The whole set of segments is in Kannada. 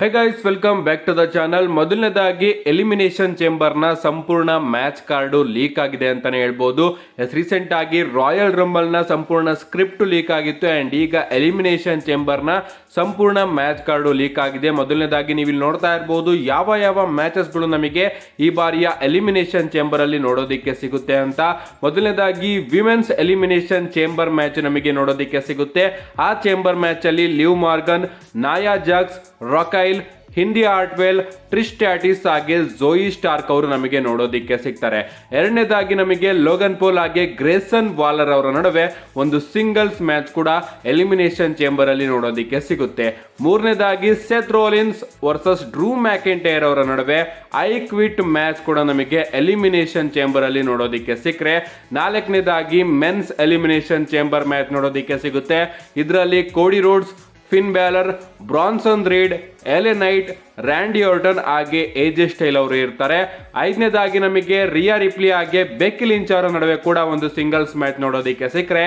Hi guys welcome back to the channel ಮೊದಲನೇದಾಗಿ ಎಲಿಮಿನೇಷನ್ ಚೇಂಬರ್ನ ಸಂಪೂರ್ಣ ಮ್ಯಾಚ್ ಕಾರ್ಡು ಲೀಕ್ ಆಗಿದೆ ಅಂತಾನೆ ಹೇಳ್ಬೋದು. ರೀಸೆಂಟ್ ಆಗಿ ರಾಯಲ್ ರಂಬಲ್ನ ಸಂಪೂರ್ಣ ಸ್ಕ್ರಿಪ್ಟ್ ಲೀಕ್ ಆಗಿತ್ತು ಅಂಡ್ ಈಗ ಎಲಿಮಿನೇಷನ್ ಚೇಂಬರ್ನ ಸಂಪೂರ್ಣ ಮ್ಯಾಚ್ ಕಾರ್ಡು ಲೀಕ್ ಆಗಿದೆ. ಮೊದಲನೇದಾಗಿ ನೀವು ಇಲ್ಲಿ ನೋಡ್ತಾ ಇರಬಹುದು ಯಾವ ಯಾವ ಮ್ಯಾಚಸ್ಗಳು ನಮಗೆ ಈ ಬಾರಿಯ ಎಲಿಮಿನೇಷನ್ ಚೇಂಬರಲ್ಲಿ ನೋಡೋದಿಕ್ಕೆ ಸಿಗುತ್ತೆ ಅಂತ. ಮೊದಲನೇದಾಗಿ ವಿಮೆನ್ಸ್ ಎಲಿಮಿನೇಷನ್ ಚೇಂಬರ್ ಮ್ಯಾಚ್ ನಮಗೆ ನೋಡೋದಿಕ್ಕೆ ಸಿಗುತ್ತೆ. ಆ chamber ಮ್ಯಾಚಲ್ಲಿ Liv Morgan Nia Jax Raquel Hindi ಆರ್ಟ್ವೆಲ್ ಟ್ರಿಸ್ಟ್ಯಾಟಿಸ್ ಹಾಗೆ ಜೋಯಿ ಸ್ಟಾರ್ಕ್ ಅವರು ನಮಗೆ ನೋಡೋದಿಕ್ಕೆ ಸಿಗ್ತಾರೆ. ಎರಡನೇದಾಗಿ ನಮಗೆ ಲೋಗನ್ ಪೋಲ್ ಹಾಗೆ ಗ್ರೇಸನ್ ವಾಲರ್ ಅವರ ನಡುವೆ ಒಂದು ಸಿಂಗಲ್ಸ್ ಮ್ಯಾಚ್ ಕೂಡ ಎಲಿಮಿನೇಷನ್ ಚೇಂಬರ್ ಅಲ್ಲಿ ನೋಡೋದಿಕ್ಕೆ ಸಿಗುತ್ತೆ. ಮೂರನೇದಾಗಿ Seth Rollins versus Drew McIntyre ಅವರ ನಡುವೆ ಐ ಕ್ವಿಟ್ ಮ್ಯಾಚ್ ಕೂಡ ನಮಗೆ ಎಲಿಮಿನೇಷನ್ ಚೇಂಬರ್ ಅಲ್ಲಿ ನೋಡೋದಿಕ್ಕೆ ಸಿಕ್ಕರೆ. ನಾಲ್ಕನೇದಾಗಿ ಮೆನ್ಸ್ ಎಲಿಮಿನೇಷನ್ ಚೇಂಬರ್ ಮ್ಯಾಚ್ ನೋಡೋದಿಕ್ಕೆ ಸಿಗುತ್ತೆ. ಇದರಲ್ಲಿ Cody Rhodes, Finn Balor, Bronson Reed ಎಲೆನೈಟ್, Randy Orton ಹಾಗೆ ಏಜ್ ಸ್ಟೈಲ್ ಅವರು ಇರ್ತಾರೆ. ಐದನೇದಾಗಿ ನಮಗೆ ರಿಯಾ ರಿಪ್ಲಿ ಹಾಗೆ ಬೆಕ್ಕಿ ಲಿಂಚ್ ಅವರ ನಡುವೆ ಕೂಡ ಒಂದು ಸಿಂಗಲ್ಸ್ ಮ್ಯಾಚ್ ನೋಡೋದಿಕ್ಕೆ ಸಿಕ್ಕರೆ.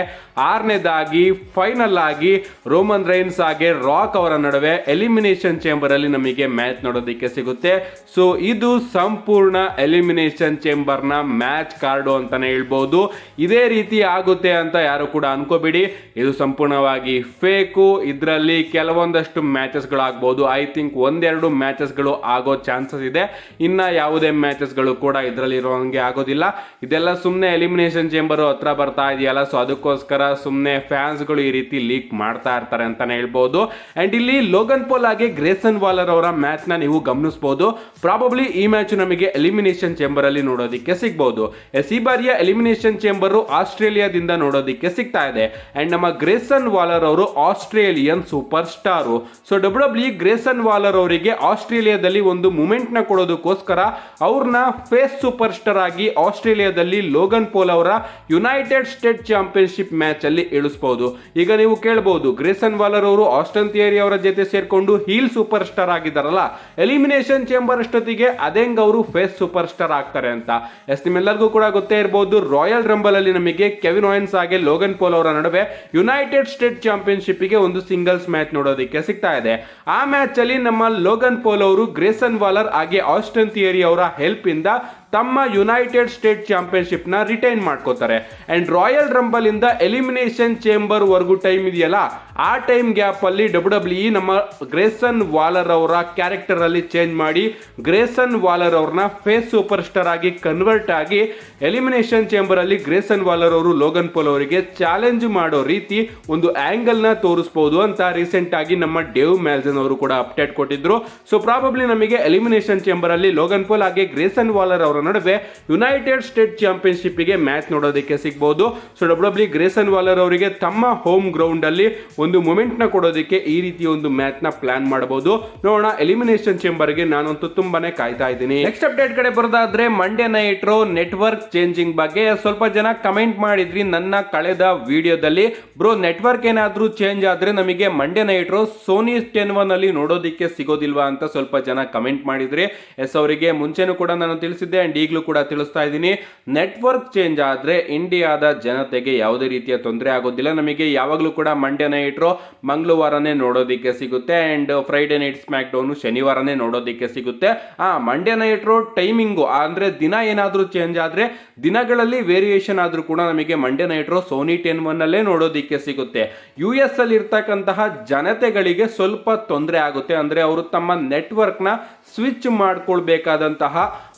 ಆರನೇದಾಗಿ ಫೈನಲ್ ಆಗಿ ರೋಮನ್ ರೈನ್ಸ್ ಹಾಗೆ ರಾಕ್ ಅವರ ನಡುವೆ ಎಲಿಮಿನೇಷನ್ ಚೇಂಬರ್ ಅಲ್ಲಿ ನಮಗೆ ಮ್ಯಾಚ್ ನೋಡೋದಿಕ್ಕೆ ಸಿಗುತ್ತೆ. ಸೊ ಇದು ಸಂಪೂರ್ಣ ಎಲಿಮಿನೇಷನ್ ಚೇಂಬರ್ನ ಮ್ಯಾಚ್ ಕಾರ್ಡು ಅಂತಾನೆ ಹೇಳ್ಬೋದು. ಇದೇ ರೀತಿ ಆಗುತ್ತೆ ಅಂತ ಯಾರು ಕೂಡ ಅನ್ಕೋಬೇಡಿ. ಇದು ಸಂಪೂರ್ಣವಾಗಿ ಫೇಕು. ಇದರಲ್ಲಿ ಕೆಲವೊಂದಷ್ಟು ಮ್ಯಾಚಸ್ಗಳಾಗ್ಬೋದು. ಐ ಥಿಂಕ್ ಒಂದೆರಡು ಮ್ಯಾಚಸ್ಗಳು ಆಗೋ ಚಾನ್ಸಸ್ ಇದೆ. ಇನ್ನ ಯಾವುದೇ ಮ್ಯಾಚಸ್ಗಳು ಕೂಡ ಇದರಲ್ಲಿ ಇರೋಂಗೆ ಆಗೋದಿಲ್ಲ. ಇದೆಲ್ಲ ಸುಮ್ಮನೆ ಎಲಿಮಿನೇಷನ್ ಚೇಂಬರು ಹತ್ರ ಬರ್ತಾ ಇದೆಯಲ್ಲ ಸೊ ಅದಕ್ಕೋಸ್ಕರ ಸುಮ್ಮನೆ ಫ್ಯಾನ್ಸ್ಗಳು ಈ ರೀತಿ ಲೀಕ್ ಮಾಡ್ತಾ ಇರ್ತಾರೆ ಅಂತಲೇ ಹೇಳ್ಬೋದು. ಅಂಡ್ ಇಲ್ಲಿ ಲೋಗನ್ ಪೋಲ್ ಆಗಿ ಗ್ರೇಸನ್ ವಾಲರ್ ಅವರ ಮ್ಯಾಚ್ನ ನೀವು ಗಮನಿಸ್ಬೋದು. ಪ್ರಾಬಬ್ಲಿ ಈ ಮ್ಯಾಚ್ ನಮಗೆ ಎಲಿಮಿನೇಷನ್ ಚೇಂಬರಲ್ಲಿ ನೋಡೋದಿಕ್ಕೆ ಸಿಗ್ಬಹುದು ಎಸ್, ಈ ಬಾರಿಯ ಎಲಿಮಿನೇಷನ್ ಚೇಂಬರು ಆಸ್ಟ್ರೇಲಿಯಾದಿಂದ ನೋಡೋದಿಕ್ಕೆ ಸಿಗ್ತಾ ಇದೆ. ಅಂಡ್ ನಮ್ಮ ಗ್ರೇಸನ್ ವಾಲರ್ ಅವರು Australian super star so W W Grayson Waller ಅವರಿಗೆ ಆಸ್ಟ್ರೇಲಿಯಾದಲ್ಲಿ ಒಂದು ಮೂಮೆಂಟ್ನ ಕೊಡೋದಕ್ಕೋಸ್ಕರ ಅವ್ರನ್ನ ಫೇಸ್ ಸೂಪರ್ ಸ್ಟಾರ್ ಆಗಿ ಆಸ್ಟ್ರೇಲಿಯಾದಲ್ಲಿ ಲೋಗನ್ ಪೋಲ್ ಅವರ ಯುನೈಟೆಡ್ ಸ್ಟೇಟ್ ಚಾಂಪಿಯನ್ಶಿಪ್ ಮ್ಯಾಚ್ ಅಲ್ಲಿ ಇಳಿಸಬಹುದು ಈಗ ನೀವು ಕೇಳಬಹುದು ಗ್ರೇಸನ್ ವಾಲರ್ ಅವರು ಆಸ್ಟನ್ ಥಿಯರಿ ಅವರ ಜೊತೆ ಸೇರ್ಕೊಂಡು ಹೀಲ್ ಸೂಪರ್ ಸ್ಟಾರ್ ಆಗಿದ್ದಾರಲ್ಲ, ಎಲಿಮಿನೇಷನ್ ಚೇಂಬರ್ ಅಷ್ಟೊತ್ತಿಗೆ ಅದೇಂಗ್ ಅವರು ಫೇಸ್ ಸೂಪರ್ ಸ್ಟಾರ್ ಆಗ್ತಾರೆ ಅಂತ. ಎಸ್ ನಿಮ್ಮೆಲ್ಲರಿಗೂ ಕೂಡ ಗೊತ್ತೇ ಇರಬಹುದು ರಾಯಲ್ ರಂಬಲ್ ಅಲ್ಲಿ ನಮಗೆ ಕೆವಿನ್ ಆಯನ್ಸ್ ಹಾಗೆ ಲೋಗನ್ ಪೋಲ್ ಅವರ ನಡುವೆ ಯುನೈಟೆಡ್ ಸ್ಟೇಟ್ ಚಾಂಪಿಯನ್ಶಿಪ್ಗೆ ಒಂದು ಸಿಂಗಲ್ಸ್ ಮ್ಯಾಚ್ ನೋಡೋದಕ್ಕೆ ಸಿಗ್ತಾ ಇದೆ. ಆ ಮ್ಯಾಚ್ ನಮ್ಮ ಲೋಗನ್ ಪೋಲ್ ಅವರು ಗ್ರೇಸನ್ ವಾಲರ್ ಹಾಗೆ ಆಸ್ಟನ್ ಥಿಯರಿ ಅವರ ಹೆಲ್ಪ್ ಇಂದ ತಮ್ಮ ಯುನೈಟೆಡ್ ಸ್ಟೇಟ್ ಚಾಂಪಿಯನ್ಶಿಪ್ನ ರಿಟೈನ್ ಮಾಡ್ಕೋತಾರೆ. ಅಂಡ್ ರಾಯಲ್ ರಂಬಲ್ ಇಂದ ಎಲಿಮಿನೇಷನ್ ಚೇಂಬರ್ ವರ್ಗೂ ಟೈಮ್ ಇದೆಯಲ್ಲ? ಆ ಟೈಮ್ ಗ್ಯಾಪ್ ಅಲ್ಲಿ ಡಬ್ಲ್ಯೂ ಡಬ್ಲ್ಯೂ ನಮ್ಮ ಗ್ರೇಸನ್ ವಾಲರ್ ಅವರ ಕ್ಯಾರೆಕ್ಟರ್ ಅಲ್ಲಿ ಚೇಂಜ್ ಮಾಡಿ ಗ್ರೇಸನ್ ವಾಲರ್ ಅವ್ರನ್ನ ಫೇಸ್ ಸೂಪರ್ ಸ್ಟಾರ್ ಆಗಿ ಕನ್ವರ್ಟ್ ಆಗಿ ಎಲಿಮಿನೇಷನ್ ಚೇಂಬರ್ ಅಲ್ಲಿ ಗ್ರೇಸನ್ ವಾಲರ್ ಅವರು ಲೋಗನ್ ಪೋಲ್ ಅವರಿಗೆ ಚಾಲೆಂಜ್ ಮಾಡೋ ರೀತಿ ಒಂದು ಆಂಗಲ್ನ ತೋರಿಸಬಹುದು ಅಂತ ರೀಸೆಂಟ್ ಆಗಿ ನಮ್ಮ ಡೇವ್ ಮ್ಯಾಲ್ಸನ್ ಅವರು ಕೂಡ ಅಪ್ಡೇಟ್ ಕೊಟ್ಟಿದ್ರು. ಸೊ ಪ್ರಾಬಬ್ಲಿ ನಮಗೆ ಎಲಿಮಿನೇಷನ್ ಚೇಂಬರ್ ಅಲ್ಲಿ ಲೋಗನ್ ಪೋಲ್ ಹಾಗೆ ಗ್ರೇಸನ್ ವಾಲರ್ ಅವರ ನಡುವೆ ಯುನೈಟೆಡ್ ಸ್ಟೇಟ್ ಚಾಂಪಿಯನ್ಶಿಪ್ಗೆ ಮ್ಯಾಚ್ ನೋಡೋದಕ್ಕೆ ಸಿಗಬಹುದು ಸೊ ಡಬ್ಲ್ಯೂ ಗ್ರೇಸನ್ ವಾಲರ್ ಅವರಿಗೆ ತಮ್ಮ ಹೋಮ್ ಗ್ರೌಂಡ್ ಅಲ್ಲಿ ಒಂದು ಮೂಮೆಂಟ್ನ ಕೊಡೋದಕ್ಕೆ ಈ ರೀತಿ ಒಂದು ಮ್ಯಾಚ್ನ ಪ್ಲಾನ್ ಮಾಡಬಹುದು ನೋಡೋಣ ಎಲಿಮಿನೇಷನ್ ಚೇಂಬರ್ಗೆ ನಾನಂತೂ ತುಂಬಾನೇ ಕಾಯ್ತಾ ಇದ್ದೀನಿ. ನೆಕ್ಸ್ಟ್ ಅಪ್ಡೇಟ್ ಕಡೆ ಬರೋದಾದ್ರೆ ಮಂಡ್ಯ ನೈಟ್ ನೆಟ್ವರ್ಕ್ ಚೇಂಜಿಂಗ್ ಬಗ್ಗೆ ಸ್ವಲ್ಪ ಜನ ಕಮೆಂಟ್ ಮಾಡಿದ್ರಿ ನನ್ನ ಕಳೆದ ವಿಡಿಯೋದಲ್ಲಿ. ಬ್ರೋ ನೆಟ್ವರ್ಕ್ ಏನಾದ್ರೂ ಚೇಂಜ್ ಆದ್ರೆ ನಮಗೆ Monday night Sony ten one ಅಲ್ಲಿ ನೋಡೋದಿಕ್ಕೆ ಸಿಗೋದಿಲ್ವಾ ಅಂತ ಸ್ವಲ್ಪ ಜನ ಕಮೆಂಟ್ ಮಾಡಿದ್ರಿ. ಎಸ್ ಅವರಿಗೆ ಮುಂಚೆನೂ ಕೂಡ ನಾನು ತಿಳಿಸಿದ್ದೆ ಅಂಡ್ ಈಗಲೂ ಕೂಡ ತಿಳಿಸ್ತಾ ಇದ್ದೀನಿ. ನೆಟ್ವರ್ಕ್ ಚೇಂಜ್ ಆದರೆ ಇಂಡಿಯಾದ ಜನತೆಗೆ ಯಾವುದೇ ರೀತಿಯ ತೊಂದರೆ ಆಗೋದಿಲ್ಲ. ನಮಗೆ ಯಾವಾಗಲೂ ಕೂಡ ಮಂಡ್ಯ ನೈಟ್ರೋ ಮಂಗಳವಾರನೇ ನೋಡೋದಕ್ಕೆ ಸಿಗುತ್ತೆ and Friday night SmackDown ಶನಿವಾರನೇ ನೋಡೋದಿಕ್ಕೆ ಸಿಗುತ್ತೆ. ಆ ಮಂಡ್ಯ ನೈಟ್ ರೋ ಟೈಮಿಂಗು ಅಂದರೆ ದಿನ ಏನಾದರೂ ಚೇಂಜ್ ಆದರೆ ದಿನಗಳಲ್ಲಿ ವೇರಿಯೇಷನ್ ಆದರೂ ಕೂಡ ನಮಗೆ ಮಂಡ್ಯ ನೈಟ್ರೋ ಸೋನಿ ಟೆನ್ ಒನ್ನಲ್ಲೇ ನೋಡೋದಿಕ್ಕೆ ಸಿಗುತ್ತೆ. ಯು ಎಸ್ ಅಲ್ಲಿ ಇರ್ತಕ್ಕಂತಹ ಜನತೆಗಳಿಗೆ ಸ್ವಲ್ಪ ತೊಂದರೆ ಆಗುತ್ತೆ. ಅಂದ್ರೆ ಅವರು ತಮ್ಮ ನೆಟ್ವರ್ಕ್ನ ಸ್ವಿಚ್ ಮಾಡ್ಕೊಳ್ಬೇಕಾದಂತಹ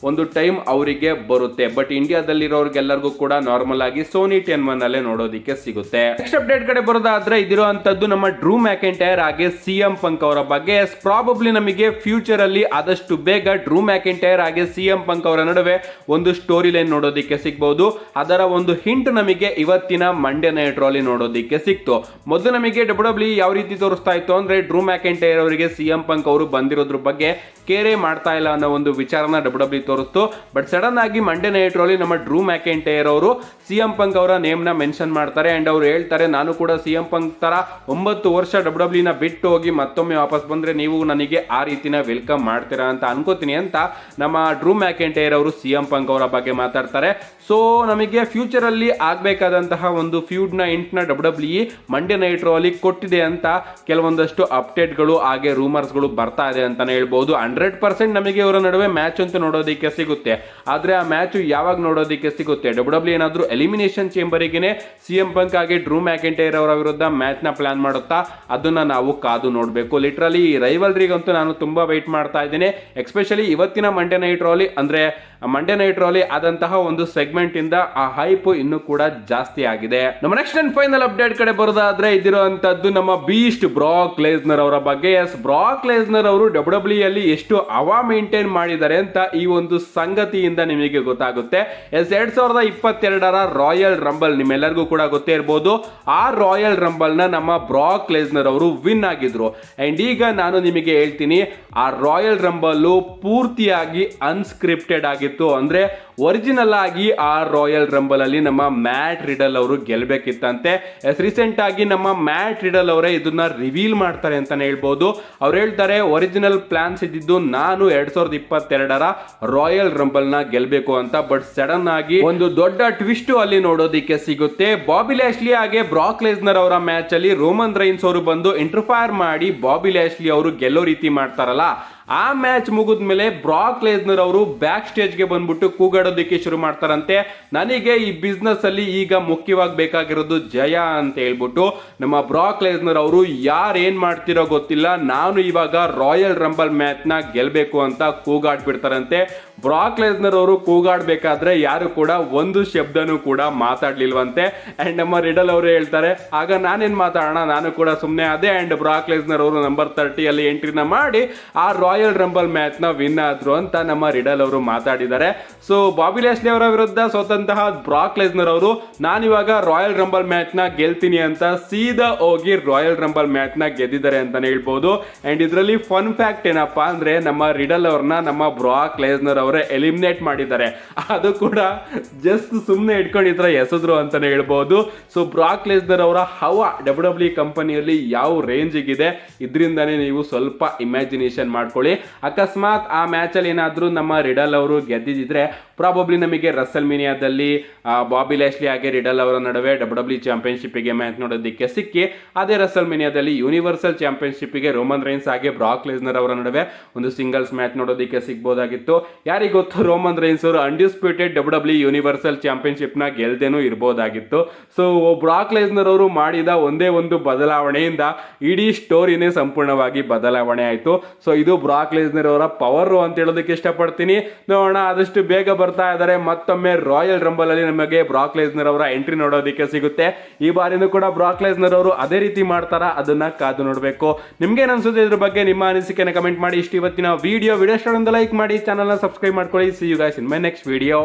ಒಂದು ಟೈಮ್ ಅವರಿಗೆ ಬರುತ್ತೆ. ಬಟ್ ಇಂಡಿಯಾದಲ್ಲಿರೋರ್ಗೆಲ್ಲರಿಗೂ ಕೂಡ ನಾರ್ಮಲ್ ಆಗಿ ಸೋನಿ ಟೆನ್ ಒನ್ ಅಲ್ಲೇ ನೋಡೋದಿಕ್ಕೆ ಸಿಗುತ್ತೆ. ನೆಕ್ಸ್ಟ್ ಅಪ್ಡೇಟ್ ಕಡೆ ಬರೋದಾದ್ರೆ ಇದಿರುವಂತದ್ದು ನಮ್ಮ ಡ್ರೂ ಮ್ಯಾಕೆಂಟೈರ್ ಹಾಗೆ ಸಿ ಎಂ ಪಂಕ್ ಅವರ ಬಗ್ಗೆ. ಪ್ರಾಬಬ್ಲಿ ನಮಗೆ ಫ್ಯೂಚರ್ ಅಲ್ಲಿ ಆದಷ್ಟು ಬೇಗ ಡ್ರೂ ಮ್ಯಾಕೆಂಟೈರ್ ಹಾಗೆ ಸಿ ಎಂ ಪಂಕ್ ಅವರ ನಡುವೆ ಒಂದು ಸ್ಟೋರಿ ಲೈನ್ ನೋಡೋದಿಕ್ಕೆ ಸಿಗ್ಬಹುದು ಅದರ ಒಂದು ಹಿಂಟ್ ನಮಗೆ ಇವತ್ತಿನ ಮಂಡ್ಯ ನೈಟ್ ರೋಲಿ ನೋಡೋದಿಕ್ಕೆ ಸಿಕ್ತು. ಮೊದಲು ನಮಗೆ ಡಬ್ಲ್ಯೂ ಡಬ್ಲ್ಯೂ ಯಾವ ರೀತಿ ತೋರಿಸ್ತಾ ಇತ್ತು ಅಂದ್ರೆ ಡ್ರೂ ಮ್ಯಾಕೆಂಟೈರ್ ಅವರಿಗೆ ಸಿ ಎಂ ಪಂಕ್ ಅವರು ಬಂದಿರೋದ್ರ ಬಗ್ಗೆ ಕೇರೆ ಮಾಡ್ತಾ ಇಲ್ಲ ಅನ್ನೋ ಒಂದು ವಿಚಾರನ ಡಬ್ಲ್ಯೂ ಡಬ್ಲ್ಯೂ ತೋರಿಸ್ತು. ಬಟ್ ಸಡನ್ ಆಗಿ ಮಂಡೇ ನೈಟ್ ರಲ್ಲಿ ನಮ್ಮ ಡ್ರೂ ಮ್ಯಾಕೆಂಟೈರ್ ಅವರು ಸಿ ಎಂ ಪಂಕ್ ಅವರ ನೇಮ್ನ ಮೆನ್ಷನ್ ಮಾಡ್ತಾರೆ. ಅಂಡ್ ಅವ್ರು ಹೇಳ್ತಾರೆ, ನಾನು ಕೂಡ ಸಿ ಎಂ ಪಂಕ್ ತರ ಒಂಬತ್ತು ವರ್ಷ ಡಬ್ಲ್ಯೂ ಡಬ್ಲ್ಯೂ ನ ಬಿಟ್ಟು ಹೋಗಿ ಮತ್ತೊಮ್ಮೆ ವಾಪಸ್ ಬಂದ್ರೆ ನೀವು ನನಗೆ ಆ ರೀತಿನ ವೆಲ್ಕಮ್ ಮಾಡ್ತೀರಾ ಅಂತ ಅನ್ಕೋತೀನಿ ಅಂತ ನಮ್ಮ ಡ್ರೂ ಮ್ಯಾಕೆಂಟೇರ್ ಅವರು ಸಿ ಎಂ ಪಂಕ್ ಅವರ ಬಗ್ಗೆ ಮಾತಾಡ್ತಾರೆ. ಸೊ ನಮಗೆ ಫ್ಯೂಚರ್ ಅಲ್ಲಿ ಆಗ್ಬೇಕಾದಂತಹ ಒಂದು ಫ್ಯೂಡ್ನ ಇಂಟ್ನ W W Monday night Raw ಅಲ್ಲಿ ಕೊಟ್ಟಿದೆ ಅಂತ ಕೆಲವೊಂದಷ್ಟು ಅಪ್ಡೇಟ್ಗಳು ಹಾಗೆ ರೂಮರ್ಸ್ಗಳು ಬರ್ತಾ ಇದೆ ಅಂತಾನೆ ಹೇಳ್ಬೋದು. ಹಂಡ್ರೆಡ್ ಪರ್ಸೆಂಟ್ ನಮಗೆ ಇವರ ನಡುವೆ ಮ್ಯಾಚ್ ಅಂತೂ ನೋಡೋದಕ್ಕೆ ಸಿಗುತ್ತೆ. ಆದ್ರೆ ಆ ಮ್ಯಾಚ್ ಯಾವಾಗ ನೋಡೋದಕ್ಕೆ ಸಿಗುತ್ತೆ? ಡಬ್ಲ್ಯೂ ಡಬ್ಲ್ಯೂ ಏನಾದ್ರೂ ಎಲಿಮಿನೇಷನ್ ಚೇಂಬರಿಗೆ ಸಿ ಎಂ ಪಂಕ್ ಆಗಿ ಡ್ರೂ ಮ್ಯಾಕೆಂಟೈರ್ ಅವರ ವಿರುದ್ಧ ಮ್ಯಾಚ್ನ ಪ್ಲಾನ್ ಮಾಡುತ್ತಾ? ಅದನ್ನ ನಾವು ಕಾದು ನೋಡಬೇಕು. ಲಿಟ್ರಲಿ ರೈವಲ್ರಿಗಂತೂ ನಾನು ತುಂಬಾ ವೆಯ್ಟ್ ಮಾಡ್ತಾ ಇದ್ದೇನೆ. ಎಕ್ಸ್ಪೆಷಲಿ ಇವತ್ತಿನ ಮಂಡೆ ನೈಟ್ ರೋಲಿ ಅಂದ್ರೆ ಮಂಡ್ಯ ನೈಟ್ ರೋಲಿ ಆದಂತಹ ಒಂದು ಸೆಗ್ಮೆಂಟ್ ಇಂದ ಆ ಹೈಪ್ ಇನ್ನೂ ಕೂಡ ಜಾಸ್ತಿ ಆಗಿದೆ. ನಮ್ಮ ನೆಕ್ಸ್ಟ್ ಅಂಡ್ ಫೈನಲ್ ಅಪ್ಡೇಟ್ ಕಡೆ ಬರೋದಾದ್ರೆ ಇದಿರುವಂತದ್ದು ನಮ್ಮ ಬೀಸ್ಟ್ ಬ್ರಾಕ್ ಲೇಸ್ನರ್ ಅವರ ಬಗ್ಗೆ. ಎಸ್ ಬ್ರಾಕ್ ಲೇಸ್ನರ್ ಅವರು ಡಬ್ಲ್ಯೂ ಡಬ್ಲ್ಯೂ ಅಲ್ಲಿ ಎಷ್ಟು ಹವಾ ಮೇಂಟೈನ್ ಮಾಡಿದ್ದಾರೆ ಅಂತ ಈ ಒಂದು ಸಂಗತಿಯಿಂದ ನಿಮಗೆ ಗೊತ್ತಾಗುತ್ತೆ. ಎಸ್, ಎರಡ್ ಸಾವಿರದ ಇಪ್ಪತ್ತೆರಡರ ರಾಯಲ್ ರಂಬಲ್ ನಿಮ್ಮೆಲ್ಲರಿಗೂ ಕೂಡ ಗೊತ್ತೇ ಇರಬಹುದು ಆ ರಾಯಲ್ ರಂಬಲ್ನ ನಮ್ಮ ಬ್ರಾಕ್ ಲೇಸ್ನರ್ ಅವರು ವಿನ್ ಆಗಿದ್ರು. ಅಂಡ್ ಈಗ ನಾನು ನಿಮಗೆ ಹೇಳ್ತೀನಿ, ಆ ರಾಯಲ್ ರಂಬಲ್ ಪೂರ್ತಿಯಾಗಿ ಅನ್ಸ್ಕ್ರಿಪ್ಟೆಡ್ ಆಗಿತ್ತು. ಅಂದ್ರೆ ಒರಿಜಿನಲ್ ಆಗಿ ಆ ರಾಯಲ್ ರಂಬಲ್ ಅಲ್ಲಿ ನಮ್ಮ ಮ್ಯಾಟ್ ರಿಡಲ್ ಅವರು ಗೆಲ್ಬೇಕಿತ್ತಂತೆ. ಎಸ್ ರೀಸೆಂಟ್ ಆಗಿ ನಮ್ಮ ಮ್ಯಾಟ್ ರಿಡಲ್ ಅವರೇ ಇದನ್ನ ರಿವೀಲ್ ಮಾಡ್ತಾರೆ ಅಂತಾನೆ ಹೇಳ್ಬೋದು. ಅವ್ರು ಹೇಳ್ತಾರೆ ಒರಿಜಿನಲ್ ಪ್ಲಾನ್ಸ್ ಇದ್ದಿದ್ದು ನಾನು ಎರಡ್ ಸಾವಿರದ ಇಪ್ಪತ್ತೆರಡರ ರಾಯಲ್ ರಂಬಲ್ನ ಗೆಲ್ಬೇಕು ಅಂತ ಬಟ್ ಸಡನ್ ಆಗಿ ಒಂದು ದೊಡ್ಡ ಟ್ವಿಸ್ಟ್ ಅಲ್ಲಿ ನೋಡೋದಿಕ್ಕೆ ಸಿಗುತ್ತೆ. ಬಾಬಿ ಲ್ಯಾಶ್ಲಿ ಹಾಗೆ ಬ್ರಾಕ್ ಲೇಸ್ನರ್ ಅವರ ಮ್ಯಾಚ್ ಅಲ್ಲಿ ರೋಮನ್ ರೈನ್ಸ್ ಅವರು ಬಂದು ಇಂಟರ್ಫೈರ್ ಮಾಡಿ ಬಾಬಿ ಲ್ಯಾಶ್ಲಿ ಅವರು ಗೆಲ್ಲೋ ರೀತಿ ಮಾಡ್ತಾರಲ್ಲ. ಆ ಮ್ಯಾಚ್ ಮುಗಿದ್ಮೇಲೆ ಬ್ರಾಕ್ ಲೇಸ್ನರ್ ಅವರು ಬ್ಯಾಕ್ ಸ್ಟೇಜ್ಗೆ ಬಂದ್ಬಿಟ್ಟು ಕೂಗಾಡೋದಕ್ಕೆ ಶುರು ಮಾಡ್ತಾರಂತೆ. ನನಗೆ ಈ ಬಿಸ್ನೆಸ್ ಅಲ್ಲಿ ಈಗ ಮುಖ್ಯವಾಗಿ ಬೇಕಾಗಿರೋದು ಜಯ ಅಂತ ಹೇಳ್ಬಿಟ್ಟು ನಮ್ಮ ಬ್ರಾಕ್ ಲೇಸ್ನರ್ ಅವರು ಯಾರು ಏನ್ ಮಾಡ್ತಿರೋ ಗೊತ್ತಿಲ್ಲ. ನಾನು ಇವಾಗ ರಾಯಲ್ ರಂಬಲ್ ಮ್ಯಾಚ್ನ ಗೆಲ್ಬೇಕು ಅಂತ ಕೂಗಾಡ್ಬಿಡ್ತಾರಂತೆ. ಬ್ರಾಕ್ ಲೇಸ್ನರ್ ಅವರು ಕೂಗಾಡ್ಬೇಕಾದ್ರೆ ಯಾರು ಕೂಡ ಒಂದು ಶಬ್ದನೂ ಕೂಡ ಮಾತಾಡ್ಲಿಲ್ವಂತೆ. ಅಂಡ್ ನಮ್ಮ ರಿಡಲ್ ಅವರು ಹೇಳ್ತಾರೆ, ಆಗ ನಾನೇನ್ ಮಾತಾಡೋಣ? ನಾನು ಕೂಡ ಸುಮ್ಮನೆ ಅದೇ. ಅಂಡ್ ಬ್ರಾಕ್ ಲೇಸ್ನರ್ ಅವರು ನಂಬರ್ ತರ್ಟಿಯಲ್ಲಿ ಎಂಟ್ರಿನ ಮಾಡಿ ಆ ರಾಯಲ್ ರಂಬಲ್ ಮ್ಯಾಚ್ನ ವಿನ್ ಆದ್ರು ಅಂತ ನಮ್ಮ ರಿಡಲ್ ಅವರು ಮಾತಾಡಿದ್ದಾರೆ. ಸೊ ಬಾಬಿ ಲೇಸ್ಲಿ ಅವರ ವಿರುದ್ಧ ಸೋತಂತಹ ಬ್ರಾಕ್ ಲೆಸ್ನರ್ ಅವರು, ನಾನಿವಾಗ ರಾಯಲ್ ರಂಬಲ್ ಮ್ಯಾಚ್ನ ಗೆಲ್ತೀನಿ ಅಂತ ಸೀದಾ ಹೋಗಿ ರಾಯಲ್ ರಂಬಲ್ ಮ್ಯಾಚ್ನ ಗೆದ್ದಿದ್ದಾರೆ ಅಂತಾನೆ ಹೇಳ್ಬೋದು. ಅಂಡ್ ಇದರಲ್ಲಿ ಫನ್ ಫ್ಯಾಕ್ಟ್ ಏನಪ್ಪಾ ಅಂದ್ರೆ ನಮ್ಮ ರಿಡಲ್ ಅವ್ರನ್ನ ನಮ್ಮ ಬ್ರಾಕ್ ಲೇಸ್ನರ್ ಅವರೇ ಎಲಿಮಿನೇಟ್ ಮಾಡಿದ್ದಾರೆ. ಅದು ಕೂಡ ಜಸ್ಟ್ ಸುಮ್ಮನೆ ಇಟ್ಕೊಂಡಿದ್ರ ಎಸದ್ರು ಅಂತಾನೆ ಹೇಳ್ಬೋದು. ಸೊ ಬ್ರಾಕ್ ಲೇಸ್ನರ್ ಅವರ ಹವಾ ಡಬ್ಲ್ಯೂ ಡಬ್ಲ್ಯೂ ಕಂಪನಿಯಲ್ಲಿ ಯಾವ ರೇಂಜಿಗಿದೆ ಇದರಿಂದಾನೇ ನೀವು ಸ್ವಲ್ಪ ಇಮ್ಯಾಜಿನೇಷನ್ ಮಾಡ್ಕೊಳ್ಳಿ. ಅಕಸ್ಮಾತ್ ಆ ಮ್ಯಾಚಲ್ಲಿ ಏನಾದರೂ ನಮ್ಮ ರಿಡಲ್ ಅವರು ಗೆದ್ದಿದ್ರೆ ಪ್ರಾಬಬ್ಲಿ ನಮಗೆ ರಸಲ್ ಮಿನಿಯಾದಲ್ಲಿ ಬಾಬಿ ಲ್ಯಾಶ್ಲಿ ಹಾಗೆ ರಿಡಲ್ ಅವರ ನಡುವೆ ಡಬ್ಲ್ಯೂ ಡಬ್ಲ್ಯೂ ಚಾಂಪಿಯನ್ಶಿಪ್ಗೆ ಮ್ಯಾಚ್ ನೋಡೋದಕ್ಕೆ ಸಿಕ್ಕಿ, ಅದೇ ರಸಲ್ ಮಿನಿಯಾದಲ್ಲಿ ಯೂನಿವರ್ಸಲ್ ಚಾಂಪಿಯನ್ಶಿಪ್ಗೆ ರೋಮನ್ ರೈನ್ಸ್ ಹಾಗೆ ಬ್ರಾಕ್ ಲೇಸ್ನರ್ ಅವರ ನಡುವೆ ಒಂದು ಸಿಂಗಲ್ಸ್ ಮ್ಯಾಚ್ ನೋಡೋದಕ್ಕೆ ಸಿಗ್ಬೋದಾಗಿತ್ತು. ಯಾರಿಗೆ ಗೊತ್ತು ರೋಮನ್ ರೈನ್ಸ್ ಅವರು ಅನ್ಡಿಸ್ಪ್ಯೂಟೆಡ್ ಡಬ್ಲ್ಯೂ ಡಬ್ಲ್ಯೂ ಯೂನಿವರ್ಸಲ್ ಚಾಂಪಿಯನ್ಶಿಪ್ನ ಗೆಲ್ದೇನೂ ಇರ್ಬೋದಾಗಿತ್ತು. ಸೊ ಬ್ರಾಕ್ ಲೇಸ್ನರ್ ಅವರು ಮಾಡಿದ ಒಂದೇ ಒಂದು ಬದಲಾವಣೆಯಿಂದ ಇಡೀ ಸ್ಟೋರಿನೇ ಸಂಪೂರ್ಣವಾಗಿ ಬದಲಾವಣೆ ಆಯಿತು. ಸೊ ಇದು ಬ್ರಾಕ್ ಲೇಸ್ನರ್ ಅವರ ಪವರ್ ಅಂತ ಹೇಳೋದಕ್ಕೆ ಇಷ್ಟಪಡ್ತೀನಿ. ನೋಡೋಣ, ಆದಷ್ಟು ಬೇಗ ಬರ್ತಾ ಇದ್ದಾರೆ. ಮತ್ತೊಮ್ಮೆ ರಾಯಲ್ ರಂಬಲ್ ಅಲ್ಲಿ ನಮಗೆ ಬ್ರಾಕ್ ಲೇಸ್ನರ್ ಅವರ ಎಂಟ್ರಿ ನೋಡೋದಕ್ಕೆ ಸಿಗುತ್ತೆ. ಈ ಬಾರಿನೂ ಕೂಡ ಬ್ರಾಕ್ ಲೇಸ್ನರ್ ಅವರು ಅದೇ ರೀತಿ ಮಾಡ್ತಾರ? ಅದನ್ನ ಕಾದು ನೋಡಬೇಕು. ನಿಮ್ಗೆ ಅನ್ಸುತ್ತೆ ಇದ್ರ ಬಗ್ಗೆ ನಿಮ್ಮ ಅನಿಸಿಕೆನ ಕಮೆಂಟ್ ಮಾಡಿ. ಇಷ್ಟು ಇವತ್ತಿನ ವಿಡಿಯೋ ವಿಡಿಯೋ ಲೈಕ್ ಮಾಡಿ. ಚಾನಲ್ನ ಸಬ್ಸ್ಕ್ರೈಬ್ ಮಾಡ್ಕೊಳ್ಳಿ. See you guys in my next video